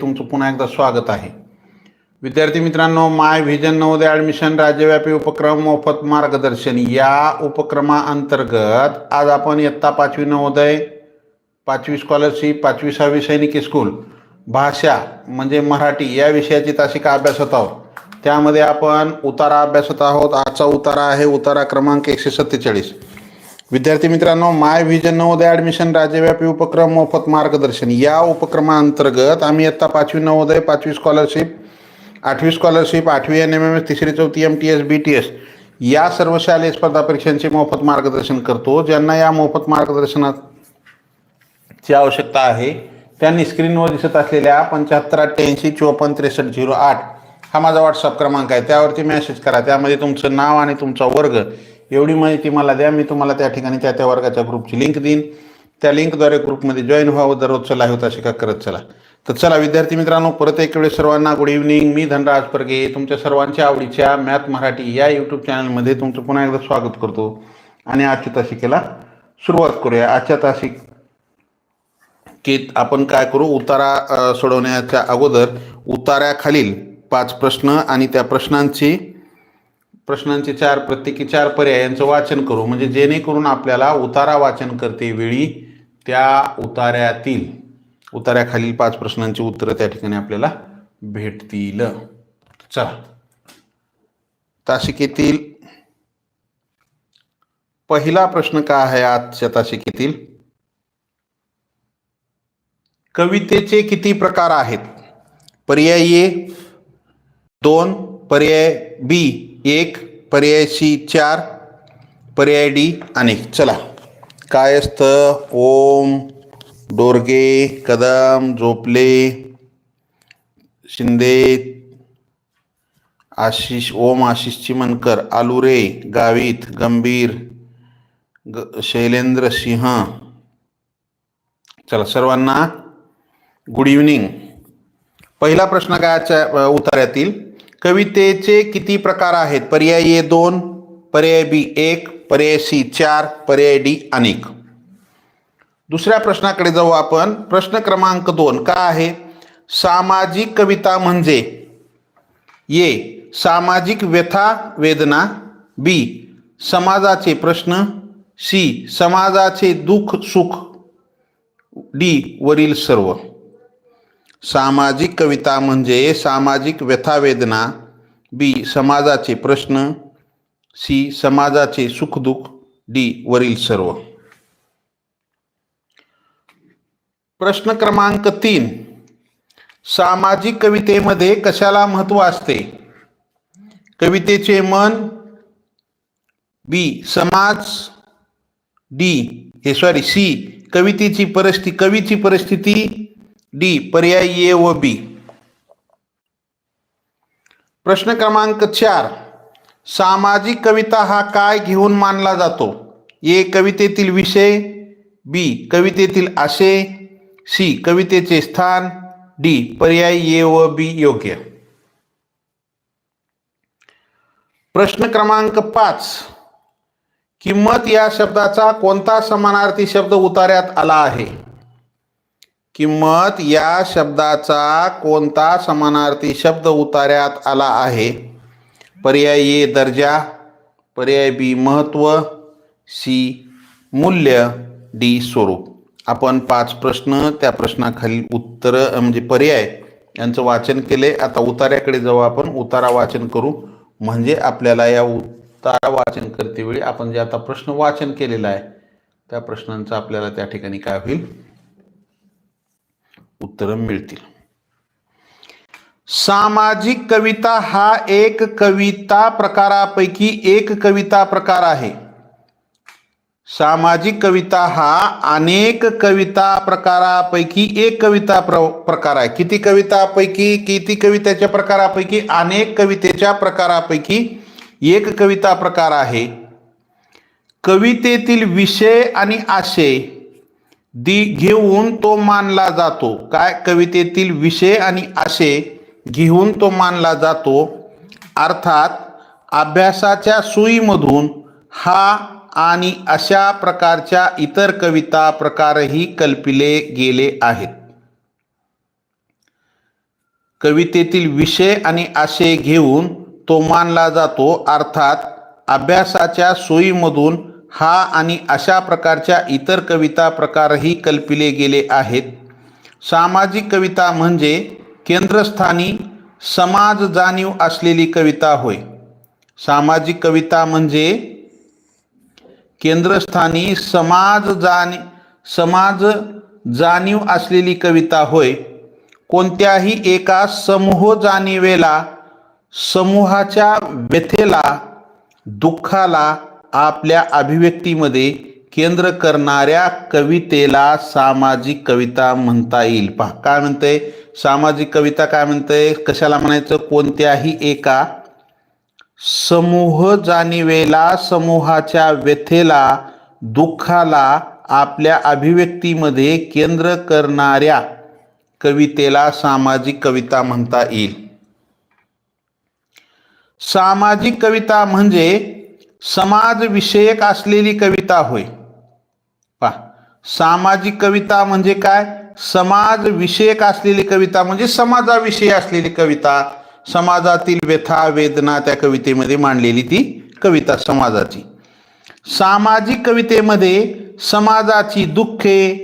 तुमचं पुन्हा एकदा स्वागत आहे. विद्यार्थी मित्रांनो माय व्हिजन नवोदय ॲडमिशन राज्यव्यापी उपक्रम मोफत मार्गदर्शन. या उपक्रमाअंतर्गत आज आपण इयत्ता पाचवी नवोदय पाचवी स्कॉलरशिप पाचवी सहावी सैनिकी स्कूल भाषा म्हणजे मराठी या विषयाची तासिका अभ्यासत आहोत? त्यामध्ये आपण उतारा अभ्यासत आहोत. आजचा उतारा आहे उतारा क्रमांक एकशे सत्तेचाळीस. विद्यार्थी मित्रांनो माय व्हिजन नवोदय ॲडमिशन राज्यव्यापी उपक्रम मोफत मार्गदर्शन. या उपक्रमाअंतर्गत आम्ही इयत्ता पाचवी नवोदय पाचवी स्कॉलरशिप आठवी स्कॉलरशिप आठवी एन एम एम एस तिसरी चौथी M T S B T S या सर्व शालेय स्पर्धा परीक्षांचे मोफत मार्गदर्शन करतो. ज्यांना या मोफत मार्गदर्शनाची आवश्यकता आहे त्यांनी स्क्रीनवर दिसत असलेल्या पंच्याहत्तर अठ्ठ्याऐंशी चोपन्न त्रेसष्ट झिरो आठ हा माझा व्हॉट्सअप क्रमांक आहे. त्यावरती मेसेज करा. त्यामध्ये तुमचं नाव आणि तुमचा वर्ग एवढी माहिती मला द्या मी तुम्हाला त्या ठिकाणी त्या त्या वर्गाच्या ग्रुपची लिंक देईन. त्या लिंकद्वारे ग्रुपमध्ये जॉईन व्हावं दररोज चला होता शिका करत चला. तर चला विद्यार्थी मित्रांनो परत एक वेळेस सर्वांना गुड इव्हनिंग मी धनराज परगे तुमच्या सर्वांच्या आवडीच्या मॅथ मराठी या यूट्यूब चॅनलमध्ये तुमचं पुन्हा एकदा स्वागत करतो. आणि आजच्या तासिकेला सुरुवात करूया. आजच्या तासिक की आपण काय करू? उतारा सोडवण्याच्या अगोदर उताऱ्याखालील पाच प्रश्न आणि त्या प्रश्नांची प्रश्नांचे चार प्रत्येकी चार पर्यायांचं वाचन करू. म्हणजे जेणेकरून आपल्याला उतारा वाचन करते वेळी त्या उतार्यातील उतार्याखालील पाच प्रश्नांची उत्तरं त्या ठिकाणी आपल्याला भेटतील. चला. तासिकेतील पहिला प्रश्न काय आहे आजच्या तासिकेतील? कवितेचे किती प्रकार आहेत? पर्याय ए दोन. पर्याय बी एक पर्याय सी चार पर्याय डी अनेक चला. काय असतं ओम डोरगे कदम झोपले शिंदे आशिष ओम आशिष चिमनकर आलुरे गावित गंभीर ग शैलेंद्र सिंह. चला सर्वांना गुड इव्हनिंग पहिला प्रश्न काय आजच्या अ, उतार्यातील कवितेचे किती प्रकार आहेत? पर्याय ए दोन पर्याय बी एक पर्याय सी चार पर्याय डी अनेक. दुसऱ्या प्रश्नाकडे जाऊ आपण. प्रश्न क्रमांक दोन काय आहे? सामाजिक कविता म्हणजे ए सामाजिक व्यथा वेदना बी समाजाचे प्रश्न सी समाजाचे दुःख सुख डी वरील सर्व. सामाजिक कविता म्हणजे सामाजिक व्यथावेदना बी समाजाचे प्रश्न सी समाजाचे सुखदुःख डी वरील सर्व. प्रश्न क्रमांक तीन. सामाजिक कवितेमध्ये कशाला महत्त्व असते? कवितेचे मन बी समाज डी हे सॉरी सी कवितेची परिस्थिती कवीची परिस्थिती डी पर्याय ए व बी. प्रश्न क्रमांक चार. सामाजिक कविता हा काय घेऊन मानला जातो? ए कवितेतील विषय बी कवितेतील आशय सी कवितेचे स्थान डी पर्याय ए व बी योग्य. प्रश्न क्रमांक पाच. किंमत या शब्दाचा कोणता समानार्थी शब्द उतार्यात आला आहे? किंमत या शब्दाचा कोणता समानार्थी शब्द उतार्यात आला आहे? पर्याय ए दर्जा. पर्याय बी महत्त्व. सी मूल्य. डी स्वरूप. आपण पाच प्रश्न त्या प्रश्नाखालील उत्तर म्हणजे पर्याय यांचं वाचन केले. आता उतार्याकडे जाऊ आपण. उतारा वाचन करू. म्हणजे आपल्याला या उतारा वाचन करतेवेळी आपण जे आता प्रश्न वाचन केलेला आहे त्या प्रश्नांचं आपल्याला त्या ठिकाणी काय होईल? उत्तरं मिळतील. सामाजिक कविता हा एक कविता प्रकारापैकी एक कविता प्रकार आहे. सामाजिक कविता हा अनेक कविता प्रकारापैकी एक कविता प्र प्रकार आहे. किती कवितापैकी किती कवितेच्या प्रकारापैकी अनेक कवितेच्या प्रकारापैकी एक कविता प्रकार आहे. कवितेतील विषय आणि आशय दी घेऊन तो मानला जातो. काय? कवितेतील विषय आणि आशे घेऊन तो मानला जातो. अर्थात अभ्यासाच्या सुईमधून हा आणि अशा प्रकारच्या इतर कविता प्रकारही कल्पिले गेले आहेत. कवितेतील विषय आणि आशय घेऊन तो मानला जातो. अर्थात अभ्यासाच्या सोयीमधून हा आणि अशा प्रकारच्या इतर कविता प्रकारही कल्पिले गेले आहेत. सामाजिक कविता म्हणजे केंद्रस्थानी समाज जाणीव असलेली कविता होय. सामाजिक कविता म्हणजे केंद्रस्थानी समाज जाणी समाज जाणीव असलेली कविता होय. कोणत्याही एका समूह जाणीवेला समूहाच्या व्यथेला दुःखाला आपल्या अभिव्यक्तीमध्ये केंद्र करणाऱ्या कवितेला सामाजिक कविता म्हणता येईल. पहा काय म्हणते सामाजिक कविता काय म्हणते कशाला म्हणायचं? कोणत्याही एका समूह जाणीवेला समूहाच्या व्यथेला दुःखाला आपल्या अभिव्यक्तीमध्ये केंद्र करणाऱ्या कवितेला सामाजिक कविता म्हणता येईल. सामाजिक कविता म्हणजे समाजविषयक असलेली कविता होय. पहा सामाजिक कविता म्हणजे काय? समाज विषयक असलेली कविता म्हणजे समाजाविषयी असलेली कविता. समाजातील व्यथा वेदना त्या कवितेमध्ये मांडलेली ती कविता समाजाची. सामाजिक कवितेमध्ये समाजाची दुःखे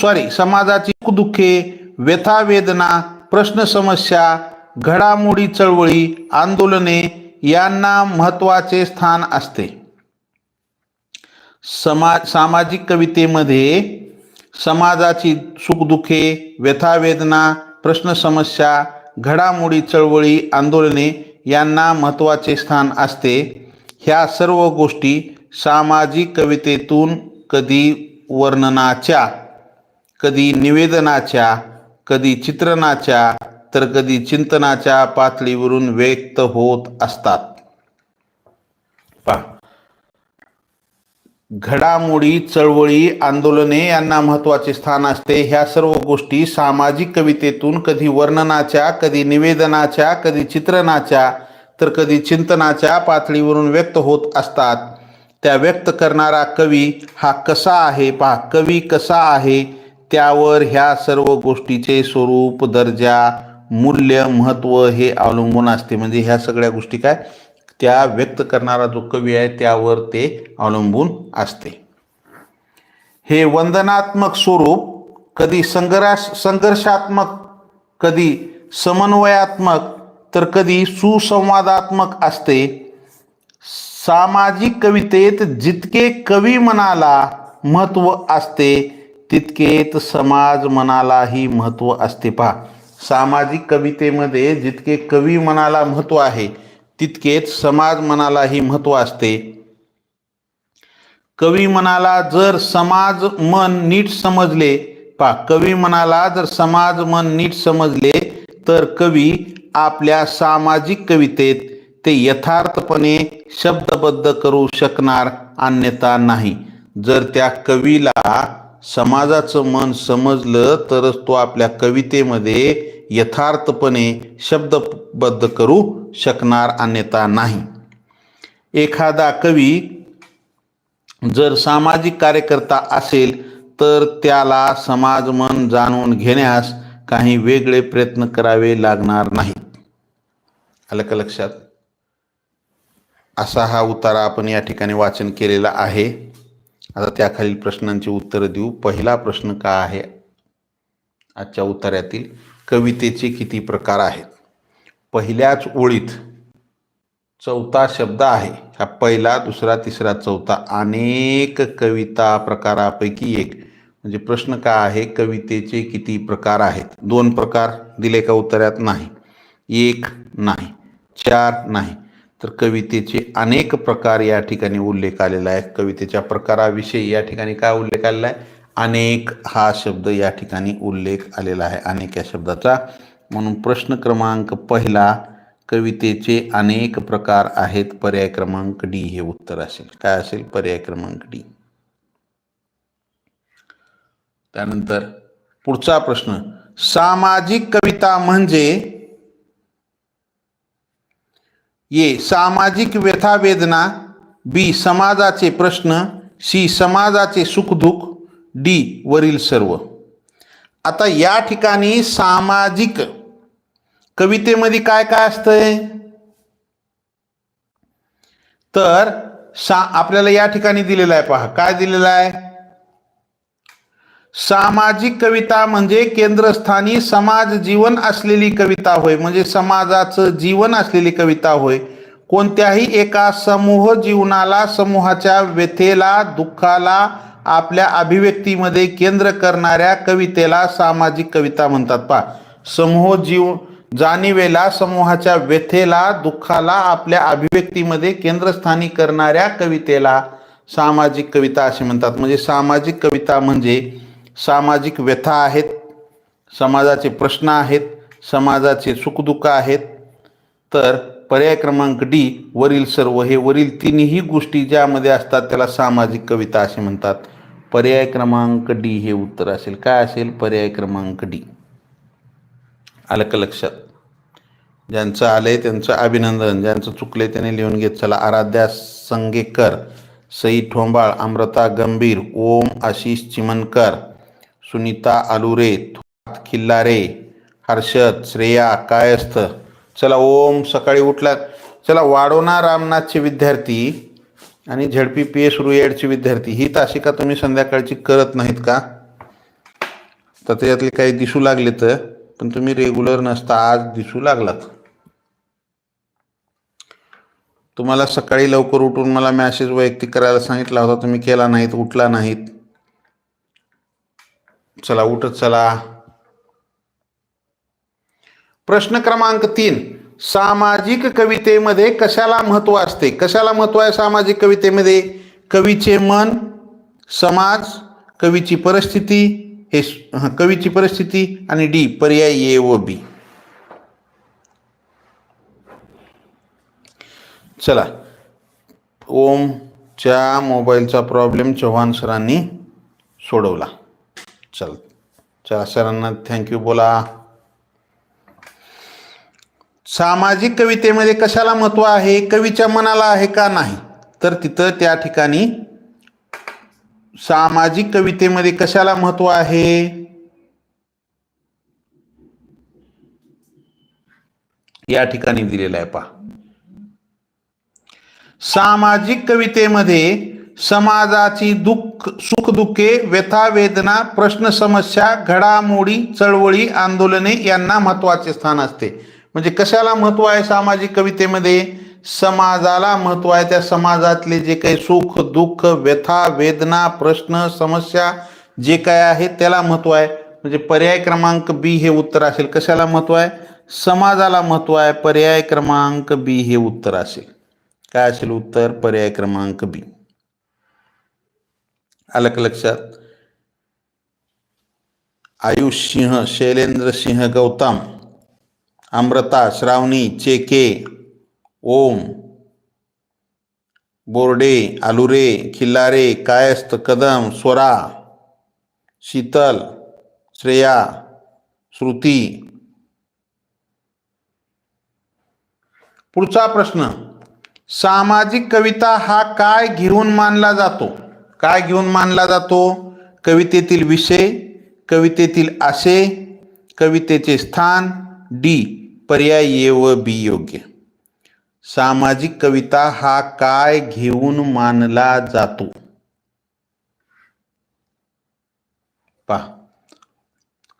सॉरी समाजाची दुःखे व्यथा वेदना प्रश्न समस्या घडामोडी चळवळी आंदोलने यांना महत्त्वाचे स्थान असते. समा सामाजिक कवितेमध्ये समाजाची सुखदुःखे व्यथावेदना प्रश्न समस्या घडामोडी चळवळी आंदोलने यांना महत्त्वाचे स्थान असते. ह्या सर्व गोष्टी सामाजिक कवितेतून कधी वर्णनाच्या कधी निवेदनाच्या कधी चित्रणाच्या तर कधी चिंतनाच्या पातळीवरून व्यक्त होत असतात. पहा. घडामोडी चळवळी आंदोलने यांना महत्त्वाचे स्थान असते. ह्या सर्व गोष्टी सामाजिक कवितेतून कधी वर्णनाच्या कधी निवेदनाच्या कधी चित्रणाच्या तर कधी चिंतनाच्या पातळीवरून व्यक्त होत असतात. त्या व्यक्त करणारा कवी हा कसा आहे? पहा कवी कसा आहे? त्यावर ह्या सर्व गोष्टीचे स्वरूप दर्जा मूल्य महत्त्व हे अवलंबून असते. म्हणजे ह्या सगळ्या गोष्टी काय? त्या व्यक्त करणारा जो कवी आहे त्यावर ते अवलंबून असते. हे वंदनात्मक स्वरूप कधी संघर्ष संघर्षात्मक कधी समन्वयात्मक तर कधी सुसंवादात्मक असते. सामाजिक कवितेत जितके कवी मनाला महत्त्व असते तितकेच समाज मनालाही महत्त्व असते. पहा सामाजिक कवितेमध्ये जितके कवी मनाला महत्त्व आहे तितकेच समाज मनालाही महत्त्व असते. कवी मनाला जर समाज मन नीट समजले पा कवी मनाला जर समाज मन नीट समजले तर कवी आपल्या सामाजिक कवितेत ते यथार्थपणे शब्दबद्ध करू शकणार अन्यथा नाही. जर त्या कवीला समाजाचं मन समजलं तरच तो आपल्या कवितेमध्ये यथार्थपणे शब्दबद्ध करू शकणार अन्यथा नाही. एखादा कवी जर सामाजिक कार्यकर्ता असेल तर त्याला समाज मन जाणून घेण्यास काही वेगळे प्रयत्न करावे लागणार नाहीत आलं का लक्षात? असा हा उतारा आपण या ठिकाणी वाचन केलेला आहे. आता त्याखालील प्रश्नांची उत्तरं देऊ. पहिला प्रश्न का आहे? आजच्या उत्तरातील कवितेचे किती प्रकार आहेत? पहिल्याच ओळीत चौथा शब्द आहे. हा पहिला दुसरा तिसरा चौथा अनेक कविता प्रकारापैकी एक. म्हणजे प्रश्न का आहे? कवितेचे किती प्रकार आहेत? दोन प्रकार दिले का उत्तरात? नाही. एक नाही. चार नाही. तर कवितेचे अनेक प्रकार या ठिकाणी उल्लेख आलेला आहे. कवितेच्या प्रकाराविषयी या ठिकाणी काय उल्लेख आलेला आहे? अनेक हा शब्द या ठिकाणी उल्लेख आलेला आहे अनेक या शब्दाचा. म्हणून प्रश्न क्रमांक पहिला कवितेचे अनेक प्रकार आहेत. पर्याय क्रमांक डी हे उत्तर असेल. काय असेल? पर्याय क्रमांक डी. त्यानंतर पुढचा प्रश्न सामाजिक कविता म्हणजे ये सामाजिक व्यथा वेदना बी समाजाचे प्रश्न सी समाजाचे सुखदुःख डी वरील सर्व. आता या ठिकाणी सामाजिक कवितेमध्ये काय काय असतंय? तर सा आपल्याला या ठिकाणी दिलेलं आहे पहा. काय दिलेलं आहे? सामाजिक कविता म्हणजे केंद्रस्थानी समाज जीवन असलेली कविता होय म्हणजे समाजाचं जीवन असलेली कविता होय. कोणत्याही एका समूह जीवनाला समूहाच्या व्यथेला दुःखाला आपल्या अभिव्यक्तीमध्ये केंद्र करणाऱ्या कवितेला सामाजिक कविता म्हणतात. पा समूह जीव जाणीवेला समूहाच्या व्यथेला दुःखाला आपल्या अभिव्यक्तीमध्ये केंद्रस्थानी करणाऱ्या कवितेला सामाजिक कविता असे म्हणतात. म्हणजे सामाजिक कविता म्हणजे सामाजिक व्यथा आहेत समाजाचे प्रश्न आहेत समाजाचे सुखदुःख आहेत. तर पर्याय क्रमांक डी वरील सर्व हे वरील तिन्ही गोष्टी ज्यामध्ये असतात त्याला सामाजिक कविता असे म्हणतात. पर्याय क्रमांक डी हे उत्तर असेल. काय असेल? पर्याय क्रमांक डी. आलं का लक्षात? ज्यांचं आलंय त्यांचं अभिनंदन ज्यांचं चुकले त्याने लिहून घेत चला. आराध्या संगेकर सई ठोंबाळ अमृता गंभीर ओम आशिष चिमनकर सुनीता आलुरे खिल्लारे हर्षद श्रेया कायस्थ. चला ओम सकाळी उठला चला वाडोना रामनाथचे विद्यार्थी आणि झडपी पी एस रुएडचे विद्यार्थी. ही तासिका तुम्ही संध्याकाळची करत नाहीत का? तर त्याच्यातले काही दिसू लागले तर पण तुम्ही रेग्युलर नसता आज दिसू लागलात. तुम्हाला सकाळी लवकर उठून मला मॅसेज वैयक्तिक करायला सांगितला होता तुम्ही केला नाहीत उठला नाहीत. चला उठत चला. प्रश्न क्रमांक तीन. सामाजिक कवितेमध्ये कशाला महत्त्व असते? कशाला महत्त्व आहे सामाजिक कवितेमध्ये? कवीचे मन समाज कवीची परिस्थिती हे कवीची परिस्थिती आणि डी पर्याय ए व बी. चला. ओमच्या मोबाईलचा प्रॉब्लेम चव्हाण सरांनी सोडवला. चल चला सरांना थँक्यू बोला. सामाजिक कवितेमध्ये कशाला महत्त्व आहे? कवीच्या मनाला आहे का नाही? तर तिथं त्या ठिकाणी सामाजिक कवितेमध्ये कशाला महत्त्व आहे? या ठिकाणी दिलेलं आहे पहा. सामाजिक कवितेमध्ये समाजाची दुःख सुखदुःखे व्यथा वेदना प्रश्न समस्या घडामोडी चळवळी आंदोलने यांना महत्त्वाचे स्थान असते. म्हणजे कशाला महत्त्व आहे सामाजिक कवितेमध्ये? समाजाला महत्त्व आहे. त्या समाजातले जे काही सुख दुःख व्यथा वेदना प्रश्न समस्या जे काय आहे त्याला महत्त्व आहे. म्हणजे पर्याय क्रमांक बी हे उत्तर असेल. कशाला महत्त्व आहे? समाजाला महत्त्व आहे. पर्याय क्रमांक बी हे उत्तर असेल. काय असेल उत्तर? पर्याय क्रमांक बी. आलं का लक्षात. आयुष सिंह शैलेंद्र सिंह गौतम अमृता श्रावणी चेके ओम बोर्डे आलुरे खिल्लारे कायस्त कदम स्वरा शीतल श्रेया श्रुती. पुढचा प्रश्न सामाजिक कविता हा काय घेऊन मानला जातो? काय घेऊन मानला जातो? कवितेतील विषय कवितेतील आशय कवितेचे स्थान डी पर्याय ए व बी योग्य. सामाजिक कविता हा काय घेऊन मानला जातो? पहा.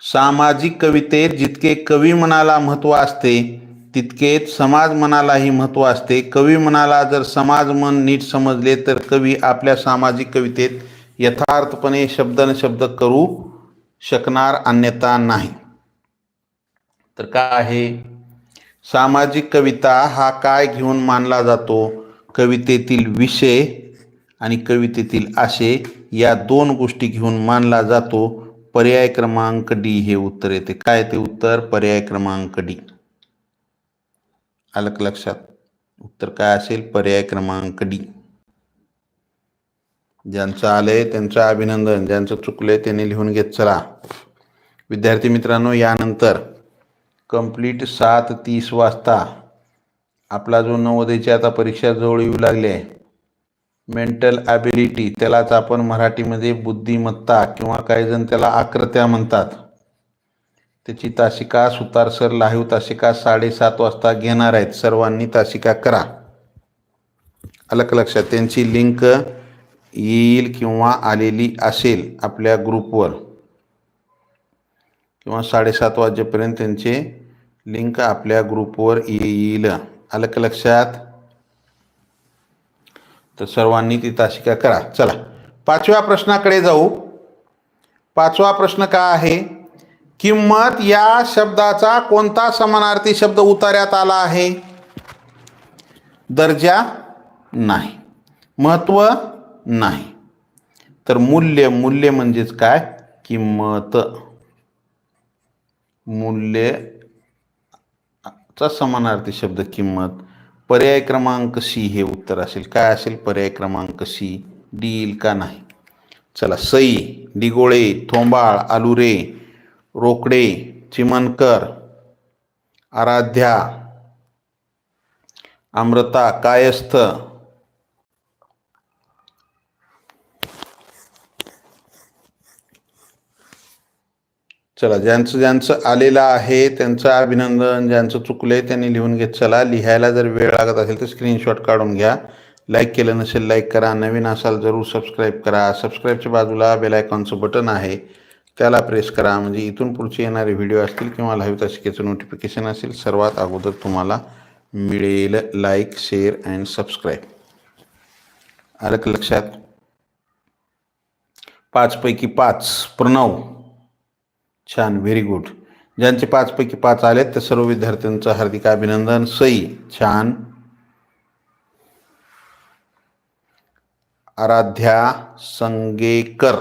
सामाजिक कवितेत जितके कवी मनाला महत्त्व असते तितकेच समाज मनालाही महत्त्व असते. कवी मनाला जर समाज मन नीट समजले तर कवी आपल्या सामाजिक कवितेत यथार्थपणे शब्दन शब्द करू शकणार अन्यथा नाही. तर काय आहे? सामाजिक कविता हा काय घेऊन मानला जातो? कवितेतील विषय आणि कवितेतील आशय या दोन गोष्टी घेऊन मानला जातो. पर्याय क्रमांक डी हे उत्तर येते. काय ते उत्तर? पर्याय क्रमांक डी. आलं का लक्षात. उत्तर काय असेल? पर्याय क्रमांक डी. ज्यांचं आलंय त्यांचं अभिनंदन ज्यांचं चुकलंय त्यांनी लिहून घेत चला. विद्यार्थी मित्रांनो यानंतर कंप्लीट सात तीस वाजता आपला जो नवोदयची आता परीक्षा जवळ येऊ लागली आहे. मेंटल ॲबिलिटी त्यालाच आपण मराठीमध्ये बुद्धिमत्ता किंवा काही जण त्याला आकृत्या म्हणतात. त्याची तासिका सुतार सर लाईव्ह तासिका साडेसात वाजता घेणार आहेत. सर्वांनी तासिका करा. अलक लक्षात त्यांची लिंक येईल किंवा आलेली असेल आपल्या ग्रुपवर. किंवा साडेसात वाजेपर्यंत त्यांचे लिंक आपल्या ग्रुपवर येईल. आलं लक्षात. तर सर्वांनी ती तासिका करा. चला पाचव्या प्रश्नाकडे जाऊ. पाचवा प्रश्न का आहे? किंमत या शब्दाचा कोणता समानार्थी शब्द उतार्यात आला आहे? दर्जा नाही. महत्त्व नाही. तर मूल्य मूल्य म्हणजेच काय? किंमत. मूल्य चा समानार्थी शब्द किंमत. पर्याय क्रमांक सी हे उत्तर असेल. काय असेल? पर्याय क्रमांक सी डील का नाही? चला सई डिगोळे थोंबाळ आलुरे रोकडे चिमनकर आराध्या अमृता कायस्थ. चला ज्यांचं ज्यांचं आलेलं आहे त्यांचं अभिनंदन ज्यांचं चुकलंय त्यांनी लिहून घेत चला. लिहायला जर वेळ लागत असेल तर स्क्रीनशॉट काढून घ्या. लाईक केलं नसेल लाईक करा. नवीन असाल जरूर सबस्क्राईब करा. सबस्क्राईबच्या बाजूला बेल आयकॉनचं बटन आहे. त्याला प्रेस करा. म्हणजे इथून पुढचे येणारे व्हिडिओ असतील किंवा लाईव्ह तासिकेचं नोटिफिकेशन असेल सर्वात अगोदर तुम्हाला मिळेल लाईक शेअर अँड सबस्क्राईब आलं का लक्षात? पाचपैकी पाच प्रणव. छान व्हेरी गुड ज्यांचे पाचपैकी पाच आलेत त्या सर्व विद्यार्थ्यांचं हार्दिक अभिनंदन. सई छान. आराध्या संगेकर.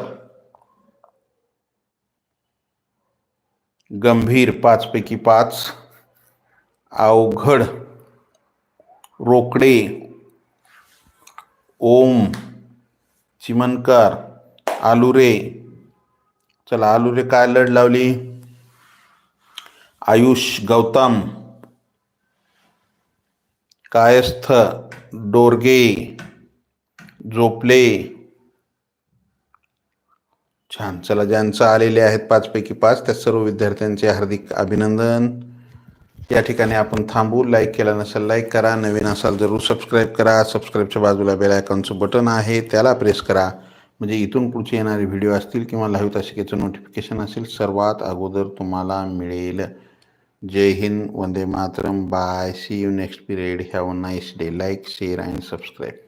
गंभीर पाचपैकी पाच. अवघड. रोकडे. ओम. चिमनकर आलुरे. चला आलुरे काय लढ लावली? आयुष गौतम. कायस्थ डोरगे. झोपले. छान. चला ज्यांचं आलेले आहेत पाचपैकी पाच त्या सर्व विद्यार्थ्यांचे हार्दिक अभिनंदन. या ठिकाणी आपण थांबू. लाईक केला नसेल लाईक करा. नवीन असाल जरूर सबस्क्राईब करा. सबस्क्राईबच्या बाजूला बेल आयकॉनचं बटन आहे. त्याला प्रेस करा. म्हणजे इथून पुढचे येणारे व्हिडिओ असतील किंवा लाईव्ह तासिकेचं नोटिफिकेशन असेल सर्वात अगोदर तुम्हाला मिळेल. जय हिंद वंदे Mataram. Bye see you next period have a nice day like share and subscribe